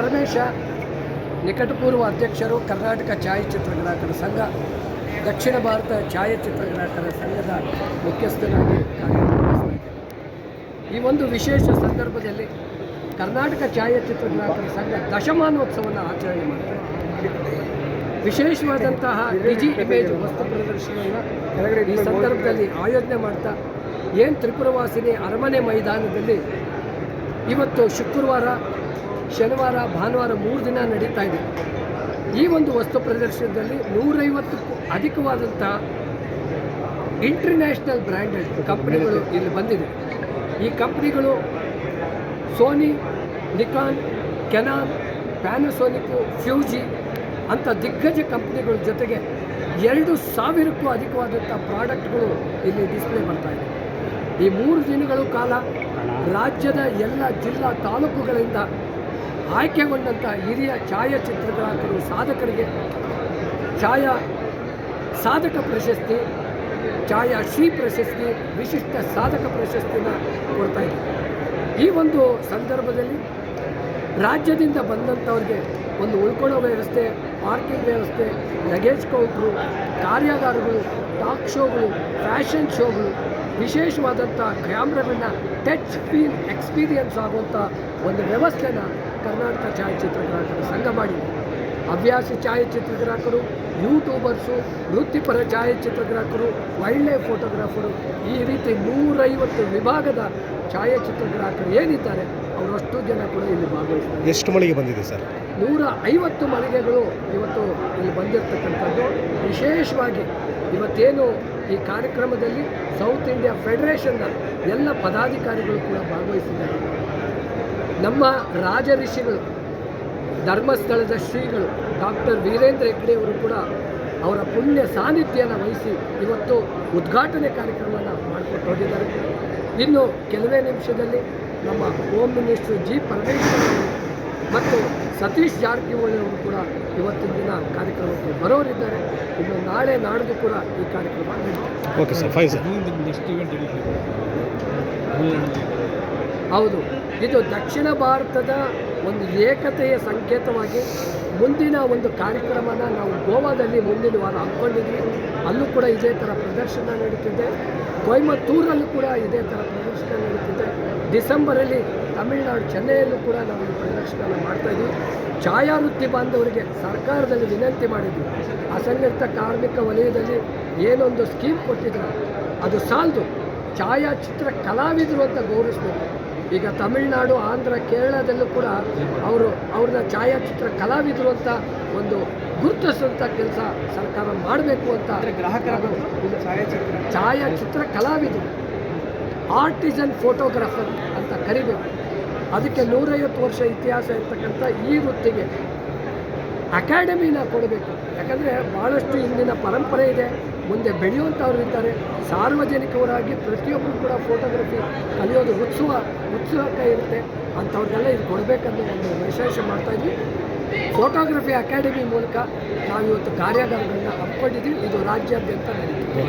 ಪರಮೇಶ, ನಿಕಟಪೂರ್ವ ಅಧ್ಯಕ್ಷರು ಕರ್ನಾಟಕ ಛಾಯಾಚಿತ್ರಗ್ರಾಹಕರ ಸಂಘ, ದಕ್ಷಿಣ ಭಾರತ ಛಾಯಾಚಿತ್ರಗ್ರಾಹಕರ ಸಂಘದ ಮುಖ್ಯಸ್ಥನಾಗಿ ಕಾರ್ಯನಿರ್ವಹಿಸ್ತಾ ಈ ಒಂದು ವಿಶೇಷ ಸಂದರ್ಭದಲ್ಲಿ ಕರ್ನಾಟಕ ಛಾಯಾಚಿತ್ರಗ್ರಾಹಕರ ಸಂಘ ದಶಮಾನೋತ್ಸವವನ್ನು ಆಚರಣೆ ಮಾಡ್ತಾರೆ ವಿಶೇಷವಾದಂತಹ ಡಿಜಿ ಇಮೇಜ್ ವಸ್ತು ಪ್ರದರ್ಶನವನ್ನು ಈ ಸಂದರ್ಭದಲ್ಲಿ ಆಯೋಜನೆ ಮಾಡ್ತಾ, ಏನು ತ್ರಿಪುರವಾಸಿನಿ ಅರಮನೆ ಮೈದಾನದಲ್ಲಿ ಇವತ್ತು ಶುಕ್ರವಾರ ಶನಿವಾರ, ಭಾನುವಾರ ಮೂರು ದಿನ ನಡೀತಾ ಇದೆ. ಈ ಒಂದು ವಸ್ತು ಪ್ರದರ್ಶನದಲ್ಲಿ ನೂರೈವತ್ತಕ್ಕೂ ಅಧಿಕವಾದಂಥ ಇಂಟರ್ನ್ಯಾಷನಲ್ ಬ್ರ್ಯಾಂಡೆಡ್ ಕಂಪ್ನಿಗಳು ಇಲ್ಲಿ ಬಂದಿದೆ. ಈ ಕಂಪ್ನಿಗಳು Sony, Nikon, Canon Panasonic Fuji ಅಂಥ ದಿಗ್ಗಜ ಕಂಪ್ನಿಗಳ ಜೊತೆಗೆ ಎರಡು ಸಾವಿರಕ್ಕೂ ಅಧಿಕವಾದಂಥ ಪ್ರಾಡಕ್ಟ್ಗಳು ಇಲ್ಲಿ ಡಿಸ್ಪ್ಲೇ ಬರ್ತಾ ಇದೆ. ಈ ಮೂರು ದಿನಗಳ ಕಾಲ ರಾಜ್ಯದ ಎಲ್ಲ ಜಿಲ್ಲಾ ತಾಲೂಕುಗಳಿಂದ ಆಯ್ಕೆಗೊಂಡಂಥ ಹಿರಿಯ ಛಾಯಾಚಿತ್ರಗ್ರಾಹಕರು ಸಾಧಕರಿಗೆ ಛಾಯಾ ಸಾಧಕ ಪ್ರಶಸ್ತಿ, ಛಾಯಾ ಶ್ರೀ ಪ್ರಶಸ್ತಿ, ವಿಶಿಷ್ಟ ಸಾಧಕ ಪ್ರಶಸ್ತಿನ ಕೊಡ್ತಾ ಈ ಒಂದು ಸಂದರ್ಭದಲ್ಲಿ ರಾಜ್ಯದಿಂದ ಬಂದಂಥವ್ರಿಗೆ ಒಂದು ಉಳ್ಕೊಳ್ಳೋ ವ್ಯವಸ್ಥೆ, ಪಾರ್ಕಿಂಗ್ ವ್ಯವಸ್ಥೆ, ಲಗೇಜ್ ಕೌಂಟ್ರು, ಕಾರ್ಯಾಗಾರಗಳು, ಟಾಕ್ ಶೋಗಳು, ಫ್ಯಾಷನ್ ಶೋಗಳು, ವಿಶೇಷವಾದಂಥ ಕ್ಯಾಮ್ರಾಗಳನ್ನ ಟಚ್ ಫೀಲ್ ಎಕ್ಸ್ಪೀರಿಯನ್ಸ್ ಆಗುವಂಥ ಒಂದು ವ್ಯವಸ್ಥೆನ ಕರ್ನಾಟಕ ಛಾಯಾಚಿತ್ರಗ್ರಾಹಕರ ಸಂಘ ಮಾಡಿದೆ. ಹವ್ಯಾಸಿ ಛಾಯಾಚಿತ್ರಗ್ರಾಹಕರು ಯೂಟ್ಯೂಬರ್ಸು ವೃತ್ತಿಪರ ಛಾಯಾಚಿತ್ರಗ್ರಾಹಕರು ವೈಲ್ಡ್ ಲೈಫ್ ಫೋಟೋಗ್ರಾಫರು ಈ ರೀತಿ ನೂರೈವತ್ತು ವಿಭಾಗದ ಛಾಯಾಚಿತ್ರಗ್ರಾಹಕರು ಏನಿದ್ದಾರೆ ಅವರಷ್ಟು ಜನ ಕೂಡ ಇಲ್ಲಿ ಭಾಗವಹಿಸ್ತಾರೆ ಎಷ್ಟು ಮಳಿಗೆ ಬಂದಿದೆ ಸರ್? ನೂರ ಐವತ್ತು ಮಳಿಗೆಗಳು ಇವತ್ತು ಇಲ್ಲಿ ಬಂದಿರತಕ್ಕಂಥದ್ದು. ವಿಶೇಷವಾಗಿ ಇವತ್ತೇನು ಈ ಕಾರ್ಯಕ್ರಮದಲ್ಲಿ ಸೌತ್ ಇಂಡಿಯಾ ಫೆಡರೇಷನ್ನ ಎಲ್ಲ ಪದಾಧಿಕಾರಿಗಳು ಕೂಡ ಭಾಗವಹಿಸಿದ್ದಾರೆ. ನಮ್ಮ ರಾಜ ಋಷಿಗಳು ಧರ್ಮಸ್ಥಳದ ಶ್ರೀಗಳು ಡಾಕ್ಟರ್ ವೀರೇಂದ್ರ ಹೆಗ್ಡೆ ಅವರು ಕೂಡ ಅವರ ಪುಣ್ಯ ಸಾನ್ನಿಧ್ಯನ ವಹಿಸಿ ಇವತ್ತು ಉದ್ಘಾಟನೆ ಕಾರ್ಯಕ್ರಮನ ಮಾಡಿಕೊಟ್ಟು ಹೋಗಿದ್ದಾರೆ. ಇನ್ನು ಕೆಲವೇ ನಿಮಿಷದಲ್ಲಿ ನಮ್ಮ ಹೋಮ್ ಮಿನಿಸ್ಟರ್ ಜಿ. ಪರಮೇಶ್ವರ್ ಮತ್ತು ಸತೀಶ್ ಜಾರಕಿಹೊಳಿ ಅವರು ಕೂಡ ಇವತ್ತಿನ ದಿನ ಕಾರ್ಯಕ್ರಮಕ್ಕೆ ಬರೋರಿದ್ದಾರೆ. ಇನ್ನು ನಾಳೆ ನಾಡಿದ್ದು ಕೂಡ ಈ ಕಾರ್ಯಕ್ರಮ ನಡೀತದೆ. ಹೌದು. ಇದು ದಕ್ಷಿಣ ಭಾರತದ ಒಂದು ಏಕತೆಯ ಸಂಕೇತವಾಗಿ ಮುಂದಿನ ಒಂದು ಕಾರ್ಯಕ್ರಮನ ನಾವು ಗೋವಾದಲ್ಲಿ ಮುಂದಿನ ವಾರ ಹಮ್ಮಿಕೊಂಡಿದ್ವಿ. ಅಲ್ಲೂ ಕೂಡ ಇದೇ ಥರ ಪ್ರದರ್ಶನ ನಡೀತಿದೆ. ಕೊಯಮತ್ತೂರಲ್ಲೂ ಕೂಡ ಇದೇ ಥರ ಪ್ರದರ್ಶನ ನಡೀತಿದೆ. ಡಿಸೆಂಬರಲ್ಲಿ ತಮಿಳುನಾಡು, ಚೆನ್ನೈಯಲ್ಲೂ ಕೂಡ ನಾವು ಈ ಪ್ರದರ್ಶನ ಮಾಡ್ತಾ ಇದ್ವಿ. ಛಾಯಾವೃತ್ತಿ ಬಾಂಧವರಿಗೆ ಸರ್ಕಾರದಲ್ಲಿ ವಿನಂತಿ ಮಾಡಿದ್ವಿ. ಅಸಂಘಟಿತ ಕಾರ್ಮಿಕ ವಲಯದಲ್ಲಿ ಏನೊಂದು ಸ್ಕೀಮ್ ಕೊಟ್ಟಿದ್ರು, ಅದು ಸಾಲದು. ಛಾಯಾಚಿತ್ರ ಕಲಾವಿದರು ಅಂತ ಗೌರವಿಸಬೇಕು. ಈಗ ತಮಿಳುನಾಡು ಆಂಧ್ರ ಕೇರಳದಲ್ಲೂ ಕೂಡ ಅವರು ಅವ್ರನ್ನ ಛಾಯಾಚಿತ್ರ ಕಲಾವಿದರು ಅಂತ ಒಂದು ಗುರುತಿಸುವಂಥ ಕೆಲಸ ಸರ್ಕಾರ ಮಾಡಬೇಕು ಅಂತ ಗ್ರಾಹಕರ ಛಾಯಾಚಿತ್ರ. ಛಾಯಾಚಿತ್ರ ಕಲಾವಿದರು. ಆರ್ಟಿಸನ್ ಫೋಟೋಗ್ರಾಫರ್ ಅಂತ ಕರಿಬೇಕು. ಅದಕ್ಕೆ ನೂರೈವತ್ತು ವರ್ಷ ಇತಿಹಾಸ ಇರ್ತಕ್ಕಂಥ ಈ ವೃತ್ತಿಗೆ ಅಕಾಡೆಮಿನ ಕೊಡಬೇಕು. ಯಾಕಂದರೆ ಭಾಳಷ್ಟು ಇಂದಿನ ಪರಂಪರೆ ಇದೆ. ಮುಂದೆ ಬೆಳೆಯುವಂಥವ್ರು ಇದ್ದಾರೆ. ಸಾರ್ವಜನಿಕವರಾಗಿ ಪ್ರತಿಯೊಬ್ಬರು ಕೂಡ ಫೋಟೋಗ್ರಫಿ ಕಲಿಯೋದು ಉತ್ಸವ ಉತ್ಸುಕ ಇರುತ್ತೆ. ಅಂಥವ್ರಿಗೆಲ್ಲ ಇದು ಕೊಡಬೇಕನ್ನೋ ಒಂದು ವಿಶೇಷ ಮಾಡ್ತಾ ಇದ್ವಿ. ಫೋಟೋಗ್ರಫಿ ಅಕಾಡೆಮಿ ಮೂಲಕ ನಾವಿವತ್ತು ಕಾರ್ಯಾಗಾರಗಳನ್ನ ಹಮ್ಮಿಕೊಂಡಿದ್ದೀವಿ. ಇದು ರಾಜ್ಯಾದ್ಯಂತ ನಡೀತಿದೆ.